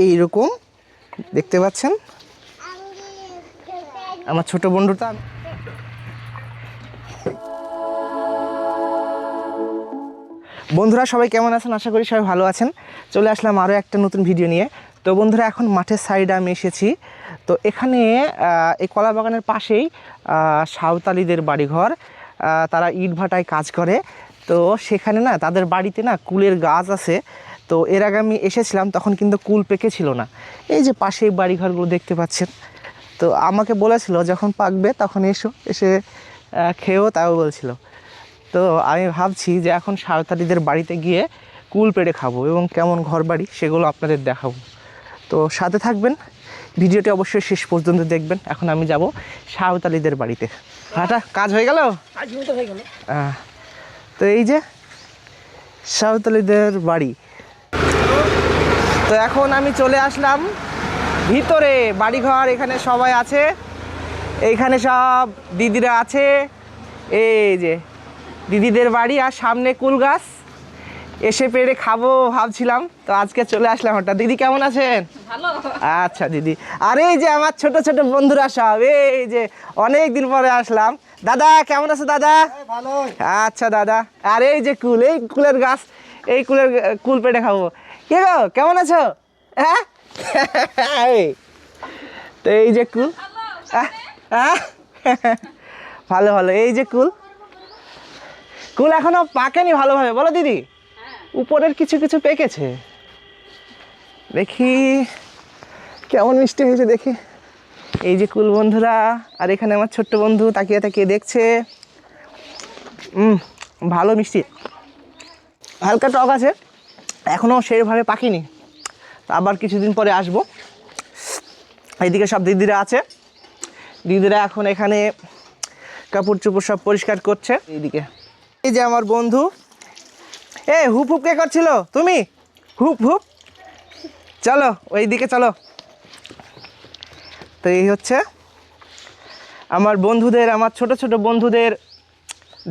এইরকম, দেখতে পাচ্ছেন? আমার ছোট বন্ধুটা বন্ধুরা, সবাই কেমন আছেন? আশা করি সবাই ভালো আছেন। চলে আসলাম আরও একটা নতুন ভিডিও নিয়ে। তো বন্ধুরা, এখন মাঠের সাইডে আমি এসেছি। তো এখানে এই কলা বাগানের পাশেই সাঁওতালিদের বাড়িঘর। তারা ইট ভাটায় কাজ করে। তো সেখানে না, তাদের বাড়িতে না কুলের গাছ আছে। তো এর আগে আমি এসেছিলাম তখন কিন্তু কুল পেকেছিল না। এই যে পাশেই বাড়িঘরগুলো দেখতে পাচ্ছেন। তো আমাকে বলেছিল যখন পাকবে তখন এসো। এসে খেয়েও তাও বলছিল। তো আমি ভাবছি যে এখন সাঁওতালিদের বাড়িতে গিয়ে কুল পেড়ে খাব এবং কেমন ঘর বাড়ি সেগুলো আপনাদের দেখাবো। তো সাথে থাকবেন। ভিডিওটি অবশ্যই শেষ পর্যন্ত দেখবেন। এখন আমি যাব সাঁওতালিদের বাড়িতে। হাটা কাজ হয়ে গেল? তো এই যে সাঁওতালিদের বাড়ি তো এখন আমি চলে আসলাম ভিতরে বাড়িঘর এখানে সবাই আছে। এইখানে সব দিদিরা আছে। এই যে দিদিদের বাড়ি আর সামনে কুল গাছ। এসে পেরে খাব ভাবছিলাম তো আজকে চলে আসলাম হঠাৎ দিদি কেমন আছেন? আচ্ছা দিদি। আর এই যে আমার ছোট ছোট বন্ধুরা সব এই যে অনেক দিন পরে আসলাম। দাদা কেমন আছে দাদা? আচ্ছা দাদা। আর এই যে কুল এই কুলের গাছ এই কুলের কুল পেটে খাব। কে গো? কেমন আছো? হ্যাঁ? তো এই যে কুল। ভালো ভালো। এই যে কুল। কুল এখনও পাকেনি ভালোভাবে। বলো দিদি, উপরের কিছু কিছু পেকেছে? দেখি, কেমন মিষ্টি হয়েছে দেখি। এই যে কুল বন্ধুরা, আর এখানে আমার ছোট্ট বন্ধু তাকিয়ে তাকিয়ে দেখছে। ভালো মিষ্টি। হালকা টক আছে। এখনও সেইভাবে পাকিনি। আবার কিছুদিন পরে আসব। এইদিকে সব দিদিরা আছে। দিদিরা এখন এখানে কাপড় চোপড় সব পরিষ্কার করছে। এইদিকে এই যে আমার বন্ধু। এ হুপ হুপ কে করছিল? তুমি? হুপ হুপ চলো, ওইদিকে চলো। তো এই হচ্ছে আমার বন্ধুদের, আমার ছোট ছোট বন্ধুদের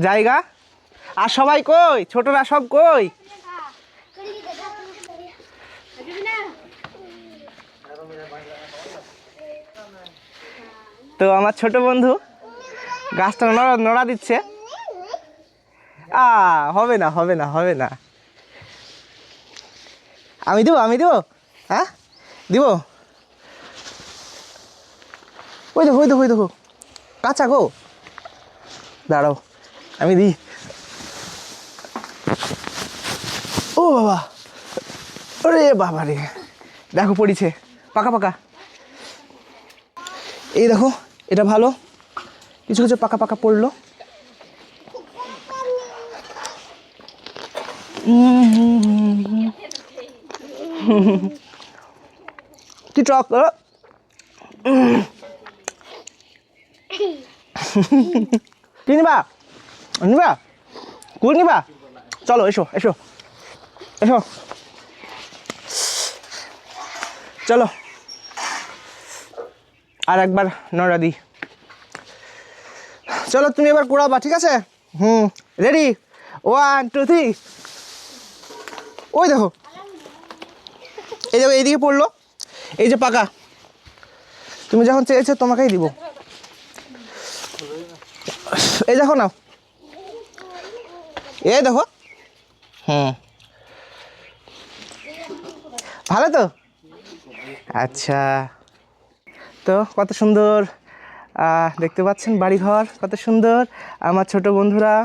জায়গা। আর সবাই কই? ছোটরা সব কই? তো আমার ছোট বন্ধু গাছটা নড়া নড়া দিচ্ছে। আ, হবে না হবে না হবে না। আমি দেবো আমি দেবো হ্যাঁ দিব? ওই দেখো ওই দেখো ওই দেখো। কাঁচা গো। দাঁড়াও, আমি দিই। ও বাবা, ওরে বাবা রে। দেখো, পড়িছে, পাকা পাকা। এই দেখো এটা ভালো? কিছু কিছু পাকা পাকা পড়ল। কি টক। কি নিবা? নিবা? কুল নিবা? চলো, এসো এসো এসো। চলো। আর একবার নড়া দিই চলো তুমি এবার কুড়াবা, ঠিক আছে? হুম রেডি ওয়ান টু থ্রি ওই দেখো। এই দেখো, এইদিকে পড়ল। এই যে পাকা। তুমি যখন চেয়েছো তোমাকেই দিব। এই দেখো না এই দেখো। হুম। ভালো তো? আচ্ছা। তো কত সুন্দর দেখতে পাচ্ছেন বাড়িঘর, কত সুন্দর। আমার ছোট বন্ধুরা,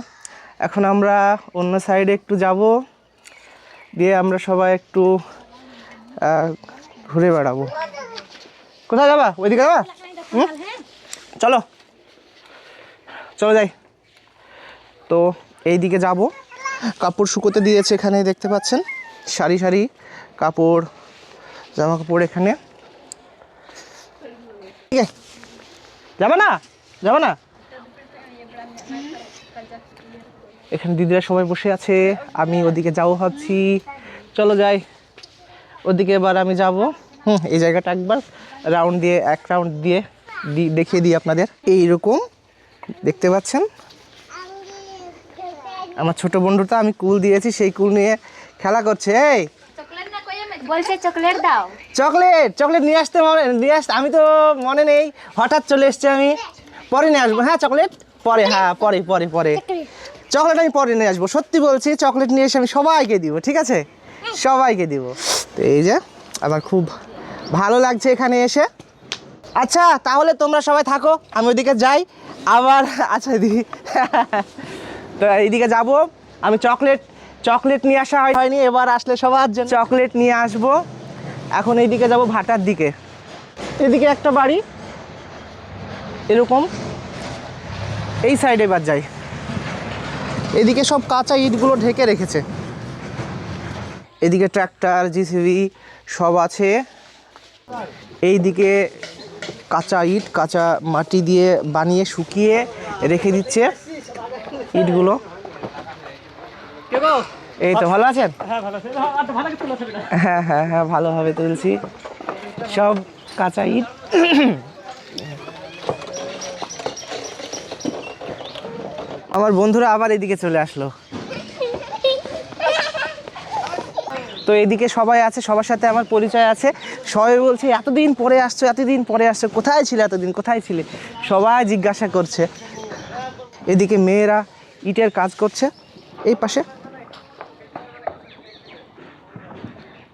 এখন আমরা অন্য সাইডে একটু যাব। দিয়ে আমরা সবাই একটু ঘুরে বেড়াবো। কোথায় যাবা? ওইদিকে যাবা? চলো। চলো যাই। তো এই দিকে যাব। কাপড় শুকোতে দিয়েছে এখানে, দেখতে পাচ্ছেন? সারি সারি কাপড়, জামা কাপড় এখানে। ঠিক আছে। যাবে না? যাবে না? এখানে দিদিরা সবাই বসে আছে। আমি ওদিকে যাব ভাবছি। চলো যাই। ওদিকে এবার আমি যাব। হুম, এই জায়গাটা একবার রাউন্ড দিয়ে, এক রাউন্ড দিয়ে দেখিয়ে দিই আপনাদের। এইরকম, দেখতে পাচ্ছেন? আমার ছোট বন্ধুটা আমি কুল দিয়েছি, সেই কুল নিয়ে খেলা করছে। এই চকলেট না কইয়া মে বলছে চকলেট দাও। চকলেট চকলেট নিয়ে আসতে মনে নিয়ে আসতে আমি তো মনে নেই হঠাৎ চলে এসছি আমি। পরে নিয়ে আসব হ্যাঁ চকলেট? পরে হ্যাঁ পরে পরে পরে। চকলেট। আমি পরে নিয়ে আসব সত্যি বলছি চকলেট নিয়ে এসে আমি সবাইকে দিব ঠিক আছে? সবাইকে দিব। তো এই যে আমার খুব ভালো লাগছে এখানে এসে। আচ্ছা তাহলে তোমরা সবাই থাকো আমি ওইদিকে যাই। আবার আচ্ছা দিদি তো এইদিকে যাব আমি চকলেট চকলেট নিয়ে আসা হয়নি, এবার আসলে সবার জন্য চকলেট নিয়ে আসব। এখন এইদিকে যাব ভাটার দিকে। এদিকে একটা বাড়ি, এরকম। এই সাইডে এবার যাই। এদিকে সব কাঁচা ইটগুলো ঢেকে রেখেছে। এদিকে ট্র্যাক্টর জিসিবি সব আছে। এইদিকে কাঁচা ইট, কাঁচা মাটি দিয়ে বানিয়ে শুকিয়ে রেখে দিচ্ছে ইটগুলো। এই তো ভালো আছেন? হ্যাঁ হ্যাঁ হ্যাঁ ভালোভাবে তুলছি। সব কাঁচা ইট। আমার বন্ধুরা আবার এদিকে চলে আসলো। তো এদিকে সবাই আছে সবার সাথে আমার পরিচয় আছে। সবাই বলছে এতদিন পরে আসছো এতদিন পরে আসছো। কোথায় ছিলে এতদিন? কোথায় ছিলে? সবাই জিজ্ঞাসা করছে। এদিকে মেয়েরা ইটের কাজ করছে। এই পাশে।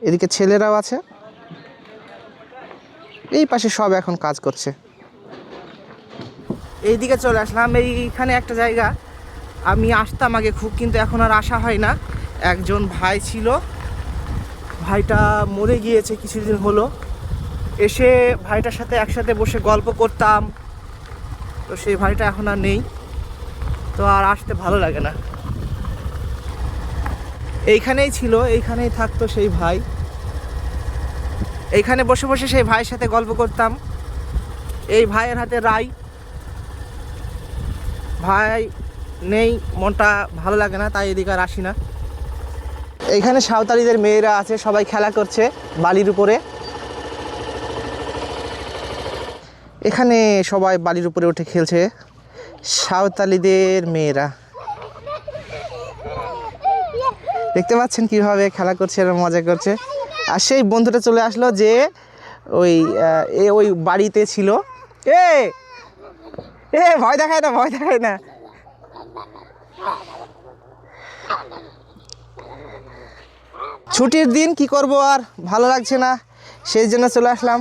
এদিকে ছেলেরাও আছে। এই পাশে সব এখন কাজ করছে। এইদিকে চলে আসলাম। এইখানে একটা জায়গা। আমি আসতাম আগে খুব, কিন্তু এখন আর আসা হয় না। একজন ভাই ছিল। ভাইটা মরে গিয়েছে কিছুদিন হলো। এসে ভাইটার সাথে একসাথে বসে গল্প করতাম। তো সেই ভাইটা এখন আর নেই। তো আর আসতে ভালো লাগে না। এইখানেই ছিল। এইখানেই থাকতো সেই ভাই। এইখানে বসে বসে সেই ভাইয়ের সাথে গল্প করতাম। এই ভাইয়ের হাতে রাই ভাই নেই, মনটা ভালো লাগে না, তাই এদিকে আর আসি না। এইখানে সাঁওতালিদের মেয়েরা আছে, সবাই খেলা করছে বালির উপরে। এখানে সবাই বালির উপরে উঠে খেলছে, সাঁওতালিদের মেয়েরা। দেখতে পাচ্ছেন কীভাবে খেলা করছে আর মজা করছে। আর সেই বন্ধুটা চলে আসলো যে ওই এ ওই বাড়িতে ছিল। এ এ, ভয় দেখায় না, ভয় দেখায় না। ছুটির দিন কি করব আর, ভালো লাগছে না, সেই জন্য চলে আসলাম।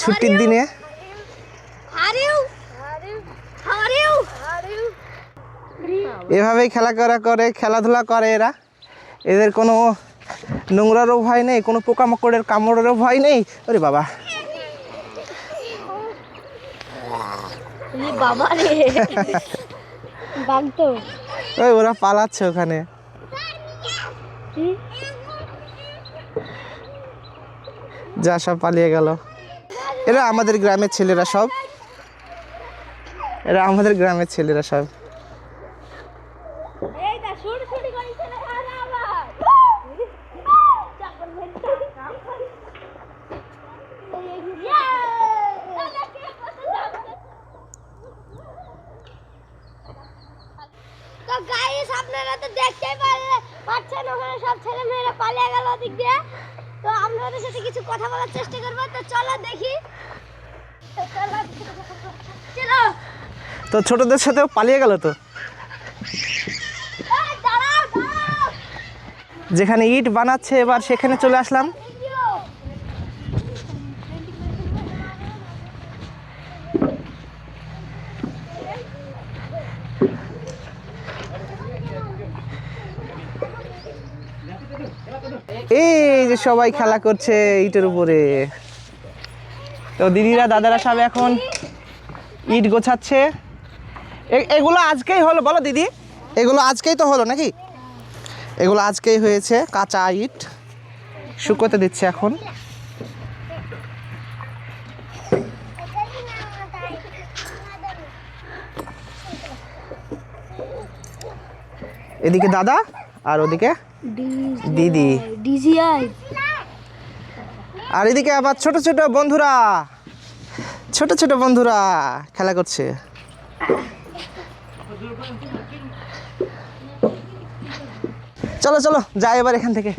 ছুটির দিনে। এভাবেই খেলা করা করে, খেলাধুলা করে এরা। এদের কোনো নোংরারও ভয় নেই কোনো পোকামাকড়ের কামড়েরও ভয় নেই। ওরে বাবা। ওই ওরা পালাচ্ছে ওখানে। যা সব পালিয়ে গেল। এরা আমাদের গ্রামের ছেলেরা সব। এরা আমাদের গ্রামের ছেলেরা সব এই দা শুট শুটি করি চলে আরে আবার চাকর ভেন্টা তো গাইস আপনারা তো দেখতেই পাচ্ছেন ওখানে সব ছেলে মেয়েরা পালিয়ে গেল ওদিক দিয়ে। তো আমরা ওদের সাথে কিছু কথা বলার চেষ্টা করব। তো চলো দেখি। চলো। তো ছোটদের সাথেও পালিয়ে গেল তো? যেখানে ইট বানাচ্ছে এবার সেখানে চলে আসলাম ভিডিও এই যে সবাই খেলা করছে ইটের উপরে। তো দিদিরা দাদারা সব এখন ইট গোছাচ্ছে। এগুলো আজকেই হলো বলো দিদি। এগুলো আজকেই তো হলো নাকি? এগুলো আজকেই হয়েছে কাঁচা ইট। শুকোতে দিচ্ছে এখন। এদিকে দাদা? আর ওদিকে? দিদি। ডিজিআই। আর এদিকে আবার ছোট ছোট বন্ধুরা। ছোট ছোট বন্ধুরা খেলা করছে। চলো চলো যাই এবার এখান থেকে।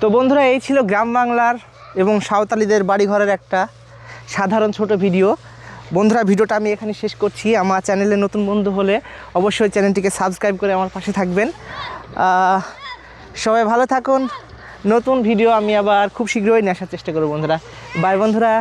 তো বন্ধুরা এই ছিল গ্রাম বাংলার এবং সাঁওতালিদের বাড়িঘরের একটা সাধারণ ছোট ভিডিও। বন্ধুরা, ভিডিওটা আমি এখানে শেষ করছি। আমার চ্যানেলে নতুন বন্ধু হলে অবশ্যই চ্যানেলটিকে সাবস্ক্রাইব করে আমার পাশে থাকবেন। সবাই ভালো থাকুন। নতুন ভিডিও আমি আবার খুব শীঘ্রই নেশার চেষ্টা করব বন্ধুরা। বাই বন্ধুরা।